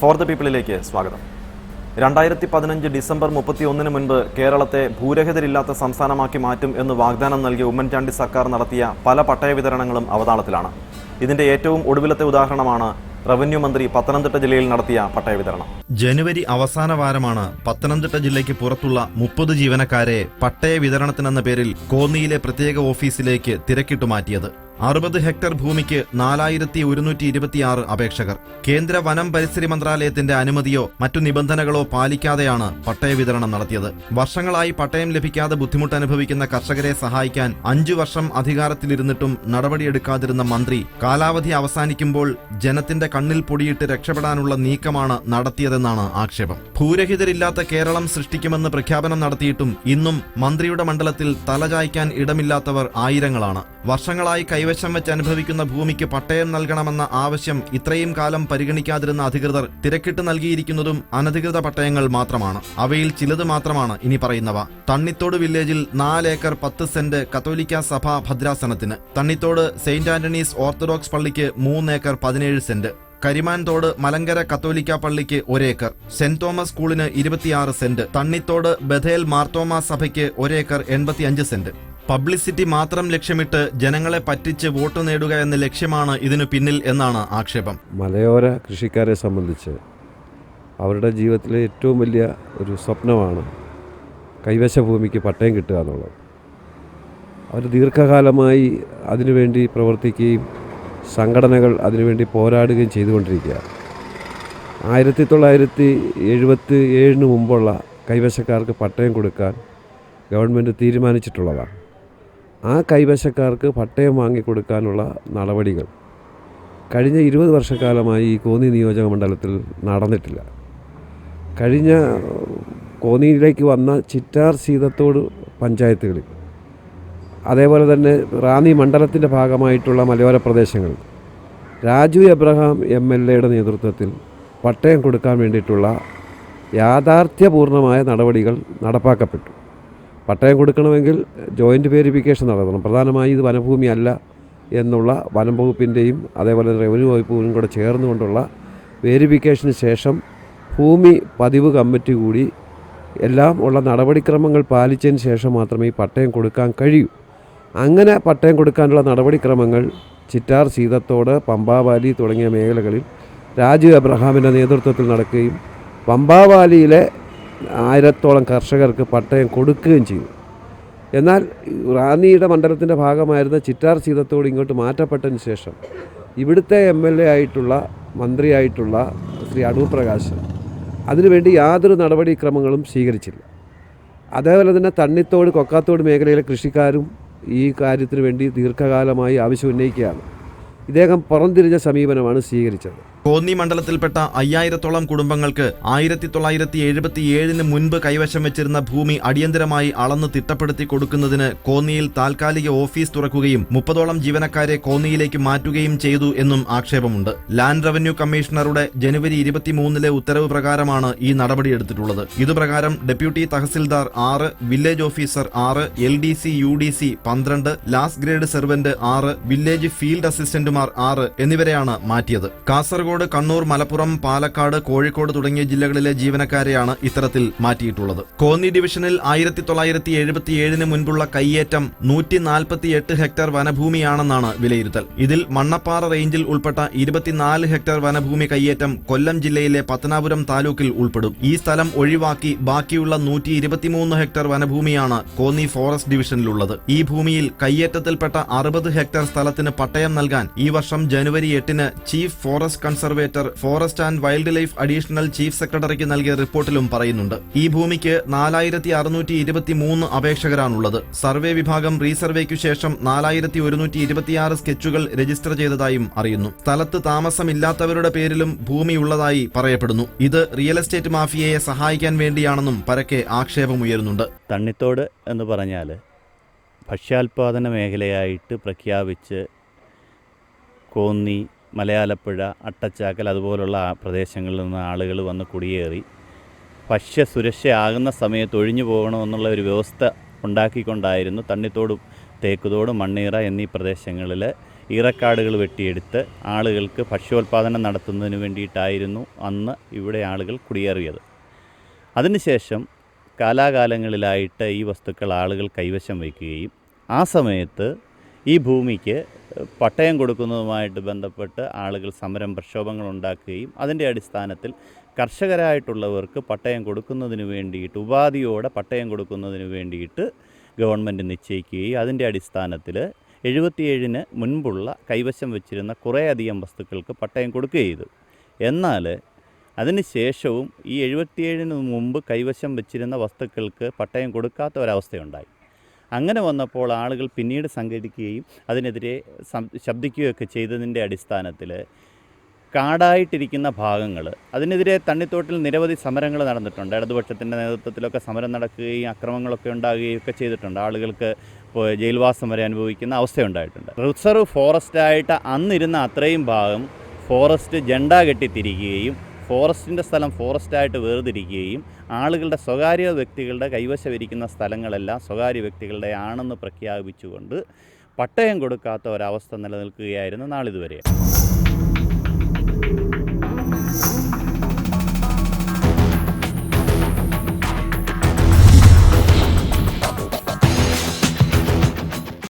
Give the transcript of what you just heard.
For the പീപ്പിളിലേക്ക് സ്വാഗതം. രണ്ടായിരത്തി പതിനഞ്ച് ഡിസംബർ മുപ്പത്തി ഒന്നിന് മുൻപ് കേരളത്തെ ഭൂരഹിതരില്ലാത്ത സംസ്ഥാനമാക്കി മാറ്റും എന്ന് വാഗ്ദാനം നൽകിയ ഉമ്മൻചാണ്ടി സർക്കാർ നടത്തിയ പല പട്ടയ വിതരണങ്ങളും അവതാളത്തിലാണ്. ഇതിന്റെ ഏറ്റവും ഒടുവിലത്തെ ഉദാഹരണമാണ് റവന്യൂ മന്ത്രി പത്തനംതിട്ട ജില്ലയിൽ നടത്തിയ പട്ടയ വിതരണം ജനുവരി അവസാന വാരമാണ് പത്തനംതിട്ട ജില്ലയ്ക്ക് പുറത്തുള്ള മുപ്പത് ജീവനക്കാരെ പട്ടയ വിതരണത്തിനെന്ന പേരിൽ കോന്നിയിലെ പ്രത്യേക ഓഫീസിലേക്ക് തിരക്കിട്ടു മാറ്റിയത്. അറുപത് ഹെക്ടർ ഭൂമിക്ക് നാലായിരത്തി ഒരുന്നൂറ്റി ഇരുപത്തിയാറ് അപേക്ഷകർ. കേന്ദ്ര വനം പരിസ്ഥിതി മന്ത്രാലയത്തിന്റെ അനുമതിയോ മറ്റു നിബന്ധനകളോ പാലിക്കാതെയാണ് പട്ടയ വിതരണം നടത്തിയത്. വർഷങ്ങളായി പട്ടയം ലഭിക്കാതെ ബുദ്ധിമുട്ട് അനുഭവിക്കുന്ന കർഷകരെ സഹായിക്കാൻ അഞ്ചു വർഷം അധികാരത്തിലിരുന്നിട്ടും നടപടിയെടുക്കാതിരുന്ന മന്ത്രി കാലാവധി അവസാനിക്കുമ്പോൾ ജനത്തിന്റെ കണ്ണിൽ പൊടിയിട്ട് രക്ഷപ്പെടാനുള്ള നീക്കമാണ് നടത്തിയതെന്നാണ് ആക്ഷേപം. ഭൂരഹിതരില്ലാത്ത കേരളം സൃഷ്ടിക്കുമെന്ന് പ്രഖ്യാപനം നടത്തിയിട്ടും ഇന്നും മന്ത്രിയുടെ മണ്ഡലത്തിൽ തലചായ്ക്കാൻ ഇടമില്ലാത്തവർ ആയിരങ്ങളാണ്. വർഷങ്ങളായി കൈവശം വെച്ച് അനുഭവിക്കുന്ന ഭൂമിക്ക് പട്ടയം നൽകണമെന്ന ആവശ്യം ഇത്രയും കാലം പരിഗണിക്കാതിരുന്ന അധികൃതർ തിരക്കിട്ട് നൽകിയിരിക്കുന്നതും അനധികൃത പട്ടയങ്ങൾ മാത്രമാണ്. അവയിൽ ചിലത് മാത്രമാണ് ഇനി പറയുന്നവ. തണ്ണിത്തോട് വില്ലേജിൽ നാലേക്കർ പത്ത് സെന്റ് കത്തോലിക്ക സഭ ഭദ്രാസനത്തിന്. തണ്ണിത്തോട് സെയിന്റ് ആന്റണീസ് ഓർത്തഡോക്സ് പള്ളിക്ക് മൂന്നേക്കർ പതിനേഴ് സെന്റ്. കരിമാൻതോട് മലങ്കര കത്തോലിക്ക പള്ളിക്ക് ഒരേക്കർ സെന്റ് തോമസ് സ്കൂളിന് ഇരുപത്തിയാറ് സെന്റ്. തണ്ണിത്തോട് ബഥേൽ മാർത്തോമ സഭയ്ക്ക് ഒരേക്കർ എൺപത്തിയഞ്ച് സെന്റ്. പബ്ലിസിറ്റി മാത്രം ലക്ഷ്യമിട്ട് ജനങ്ങളെ പറ്റിച്ച് വോട്ട് നേടുക എന്ന ലക്ഷ്യമാണ് ഇതിനു പിന്നിൽ എന്നാണ് ആക്ഷേപം. മലയോര കൃഷിക്കാരെ സംബന്ധിച്ച് അവരുടെ ജീവിതത്തിലെ ഏറ്റവും വലിയ ഒരു സ്വപ്നമാണ് കൈവശ ഭൂമിക്ക് പട്ടയം കിട്ടുക എന്നുള്ളത്. അവർ ദീർഘകാലമായി അതിനുവേണ്ടി പ്രവർത്തിക്കുകയും സംഘടനകൾ അതിനുവേണ്ടി പോരാടുകയും ചെയ്തുകൊണ്ടിരിക്കുക. ആയിരത്തി തൊള്ളായിരത്തി എഴുപത്തി ഏഴിന് മുമ്പുള്ള കൈവശക്കാർക്ക് പട്ടയം കൊടുക്കാൻ ഗവൺമെന്റ് തീരുമാനിച്ചിട്ടുള്ളതാണ്. ആ കൈവശക്കാർക്ക് പട്ടയം വാങ്ങിക്കൊടുക്കാനുള്ള നടപടികൾ. കഴിഞ്ഞ ഇരുപത് വർഷക്കാലമായി ഈ കോന്നി നിയോജക മണ്ഡലത്തിൽ നടന്നിട്ടില്ല. കഴിഞ്ഞ കോന്നിയിലേക്ക് വന്ന ചിറ്റാർ സീതത്തോട് പഞ്ചായത്തുകളിൽ. അതേപോലെ തന്നെ റാന്നി മണ്ഡലത്തിന്റെ ഭാഗമായിട്ടുള്ള മലയോര പ്രദേശങ്ങളിൽ രാജു എബ്രഹാം എം എൽ എയുടെ നേതൃത്വത്തിൽ പട്ടയം കൊടുക്കാൻ വേണ്ടിയിട്ടുള്ള യാഥാർത്ഥ്യപൂർണമായ നടപടികൾ നടപ്പാക്കപ്പെട്ടു. പട്ടയം കൊടുക്കണമെങ്കിൽ ജോയിന്റ് വെരിഫിക്കേഷൻ നടത്തണം. പ്രധാനമായി ഇത് വനഭൂമി അല്ല എന്നുള്ള വനം വകുപ്പിന്റെയും അതേപോലെ റവന്യൂ വകുപ്പും കൂടെ ചേർന്നുകൊണ്ടുള്ള വെരിഫിക്കേഷന് ശേഷം ഭൂമി പതിവ് കമ്മിറ്റി കൂടി എല്ലാം ഉള്ള നടപടിക്രമങ്ങൾ പാലിച്ചതിന് ശേഷം മാത്രമേ ഈ പട്ടയം കൊടുക്കാൻ കഴിയൂ. അങ്ങനെ പട്ടയം കൊടുക്കാനുള്ള നടപടിക്രമങ്ങൾ ചിറ്റാർ സീതത്തോട് പമ്പാവാലി തുടങ്ങിയ മേഖലകളിൽ രാജു എബ്രഹാമിന്റെ നേതൃത്വത്തിൽ നടക്കുകയും പമ്പാവാലിയിലെ ആയിരത്തോളം കർഷകർക്ക് പട്ടയം കൊടുക്കുകയും ചെയ്തു. എന്നാൽ റാന്നിയുടെ മണ്ഡലത്തിന്റെ ഭാഗമായിരുന്ന ചിറ്റാർ സീതത്തോട് ഇങ്ങോട്ട് മാറ്റപ്പെട്ടതിന് ശേഷം ഇവിടുത്തെ എം എൽ എ ആയിട്ടുള്ള മന്ത്രിയായിട്ടുള്ള ശ്രീ അടൂർ പ്രകാശ് അതിനുവേണ്ടി യാതൊരു നടപടിക്രമങ്ങളും സ്വീകരിച്ചില്ല. അതേപോലെ തന്നെ തണ്ണിത്തോട് കൊക്കാത്തോട് മേഖലയിലെ കൃഷിക്കാരും ഈ കാര്യത്തിന് വേണ്ടി ദീർഘകാലമായി ആവശ്യം ഉന്നയിക്കുകയാണ്. ഇദ്ദേഹം പുറംതിരിഞ്ഞ സമീപനമാണ് സ്വീകരിച്ചത്. കോന്നി മണ്ഡലത്തിൽപ്പെട്ട അയ്യായിരത്തോളം കുടുംബങ്ങൾക്ക് ആയിരത്തി തൊള്ളായിരത്തി എഴുപത്തി ഏഴിന് മുൻപ് കൈവശം വെച്ചിരുന്ന ഭൂമി അടിയന്തരമായി അളന്ന് തിട്ടപ്പെടുത്തി കൊടുക്കുന്നതിന് കോന്നിയിൽ താൽക്കാലിക ഓഫീസ് തുറക്കുകയും മുപ്പതോളം ജീവനക്കാരെ കോന്നിയിലേക്ക് മാറ്റുകയും ചെയ്തു എന്നും ആക്ഷേപമുണ്ട്. ലാൻഡ് റവന്യൂ കമ്മീഷണറുടെ ജനുവരി ഇരുപത്തിമൂന്നിലെ ഉത്തരവ് പ്രകാരമാണ് ഈ നടപടിയെടുത്തിട്ടുള്ളത് ഇതുപ്രകാരം ഡെപ്യൂട്ടി തഹസിൽദാർ ആറ് വില്ലേജ് ഓഫീസർ ആറ് L D C U D C പന്ത്രണ്ട് ലാസ്റ്റ് ഗ്രേഡ് സെർവന്റ് ആറ് വില്ലേജ് ഫീൽഡ് അസിസ്റ്റന്റുമാർ ആറ് എന്നിവരെയാണ് മാറ്റിയത്. കാസർഗോഡ് കണ്ണൂർ മലപ്പുറം പാലക്കാട് കോഴിക്കോട് തുടങ്ങിയ ജില്ലകളിലെ ജീവനക്കാരെയാണ് ഇത്തരത്തിൽ മാറ്റിയിട്ടുള്ളത്. കോന്നി ഡിവിഷനിൽ ആയിരത്തി തൊള്ളായിരത്തി എഴുപത്തിയേഴിന് മുൻപുള്ള കയ്യേറ്റം നൂറ്റി നാൽപ്പത്തി എട്ട് ഹെക്ടർ വനഭൂമിയാണെന്നാണ് വിലയിരുത്തൽ. ഇതിൽ മണ്ണപ്പാറ റേഞ്ചിൽ ഉൾപ്പെട്ട ഇരുപത്തിനാല് ഹെക്ടർ വനഭൂമി കയ്യേറ്റം കൊല്ലം ജില്ലയിലെ പത്തനാപുരം താലൂക്കിൽ ഉൾപ്പെടും. ഈ സ്ഥലം ഒഴിവാക്കി ബാക്കിയുള്ള നൂറ്റി ഇരുപത്തിമൂന്ന് ഹെക്ടർ വനഭൂമിയാണ് കോന്നി ഫോറസ്റ്റ് ഡിവിഷനിലുള്ളത്. ഈ ഭൂമിയിൽ കയ്യേറ്റത്തിൽപ്പെട്ട അറുപത് ഹെക്ടർ സ്ഥലത്തിന് പട്ടയം നൽകാൻ ഈ വർഷം ജനുവരി എട്ടിന് chief forest conservator forest and wildlife additional chief സെക്രട്ടറിക്ക് നൽകിയ റിപ്പോർട്ടിലും പറയുന്നുണ്ട്. ഈ ഭൂമിക്ക് നാലായിരത്തി അറുന്നൂറ്റി അപേക്ഷകരാണുള്ളത്. സർവേ വിഭാഗം റീസർവേക്കു ശേഷം നാലായിരത്തി ഒരുന്നൂറ്റി ഇരുപത്തിയാറ് സ്കെച്ചുകൾ രജിസ്റ്റർ ചെയ്തതായും അറിയുന്നു. സ്ഥലത്ത് താമസമില്ലാത്തവരുടെ പേരിലും ഭൂമിയുള്ളതായി പറയപ്പെടുന്നു. ഇത് റിയൽ എസ്റ്റേറ്റ് മാഫിയയെ സഹായിക്കാൻ വേണ്ടിയാണെന്നും പരക്കെ ആക്ഷേപമുയരുന്നുണ്ട്. തണ്ണിത്തോട് എന്ന് പറഞ്ഞാൽ ഭക്ഷ്യാൽപാദന മേഖലയായിട്ട് പ്രഖ്യാപിച്ച് കോന്നി മലയാലപ്പുഴ അട്ടച്ചാക്കൽ അതുപോലുള്ള പ്രദേശങ്ങളിൽ നിന്ന് ആളുകൾ വന്ന് കുടിയേറി. ഭക്ഷ്യ ഭക്ഷ്യസുരക്ഷയാകുന്ന സമയത്ത് ഒഴിഞ്ഞു പോകണമെന്നുള്ള ഒരു വ്യവസ്ഥ ഉണ്ടാക്കിക്കൊണ്ടായിരുന്നു തണ്ണിത്തോട് തേക്കുതോട് മണ്ണീറ എന്നീ പ്രദേശങ്ങളിൽ ഈറക്കാടുകൾ വെട്ടിയെടുത്ത് ആളുകൾക്ക് ഭക്ഷ്യോൽപാദനം നടത്തുന്നതിന് വേണ്ടിയിട്ടായിരുന്നു അന്ന് ഇവിടെ ആളുകൾ കുടിയേറിയത്. അതിനുശേഷം കാലാകാലങ്ങളിലായിട്ട് ഈ വസ്തുക്കൾ ആളുകൾ കൈവശം വയ്ക്കുകയും ആ സമയത്ത് ഈ ഭൂമിക്ക് പട്ടയം കൊടുക്കുന്നതുമായിട്ട് ബന്ധപ്പെട്ട് ആളുകൾ സമരം പ്രക്ഷോഭങ്ങൾ ഉണ്ടാക്കുകയും അതിന്റെ അടിസ്ഥാനത്തിൽ കർഷകരായിട്ടുള്ളവർക്ക് പട്ടയം കൊടുക്കുന്നതിന് വേണ്ടിയിട്ട് ഉപാധിയോടെ പട്ടയം കൊടുക്കുന്നതിന് വേണ്ടിയിട്ട് ഗവൺമെന്റ് നിശ്ചയിക്കുകയും അതിന്റെ അടിസ്ഥാനത്തിൽ എഴുപത്തിയേഴിന് മുൻപുള്ള കൈവശം വെച്ചിരുന്ന കുറേയധികം വസ്തുക്കൾക്ക് പട്ടയം കൊടുക്കുകയും ചെയ്തു. എന്നാൽ അതിന് ശേഷവും ഈ എഴുപത്തിയേഴിന് മുമ്പ് കൈവശം വെച്ചിരുന്ന വസ്തുക്കൾക്ക് പട്ടയം കൊടുക്കാത്ത ഒരവസ്ഥയുണ്ടായി. അങ്ങനെ വന്നപ്പോൾ ആളുകൾ പിന്നീട് സംഘടിക്കുകയും അതിനെതിരെ ശബ്ദിക്കുകയൊക്കെ ചെയ്തതിന്റെ അടിസ്ഥാനത്തിൽ കാടായിട്ടിരിക്കുന്ന ഭാഗങ്ങൾ അതിനെതിരെ തണ്ണിത്തോട്ടിൽ നിരവധി സമരങ്ങൾ നടന്നിട്ടുണ്ട്. ഇടതുപക്ഷത്തിന്റെ നേതൃത്വത്തിലൊക്കെ സമരം നടക്കുകയും അക്രമങ്ങളൊക്കെ ഉണ്ടാകുകയും ഒക്കെ ചെയ്തിട്ടുണ്ട്. ആളുകൾക്ക് ജയിൽവാസം വരെ അനുഭവിക്കുന്ന അവസ്ഥയുണ്ടായിട്ടുണ്ട്. റിസർവ് ഫോറസ്റ്റായിട്ട് അന്നിരുന്ന അത്രയും ഭാഗം ഫോറസ്റ്റ് ജണ്ട കെട്ടി തിരിക്കുകയും ഫോറസ്റ്റിന്റെ സ്ഥലം ഫോറസ്റ്റായിട്ട് വേർതിരിക്കുകയും ആളുകളുടെ സ്വകാര്യ വ്യക്തികളുടെ കൈവശമിരിക്കുന്ന സ്ഥലങ്ങളെല്ലാം സ്വകാര്യ വ്യക്തികളുടെ ആണെന്ന് പ്രഖ്യാപിച്ചുകൊണ്ട് പട്ടയം കൊടുക്കാത്ത ഒരവസ്ഥ നിലനിൽക്കുകയായിരുന്നു നാളിതുവരെ.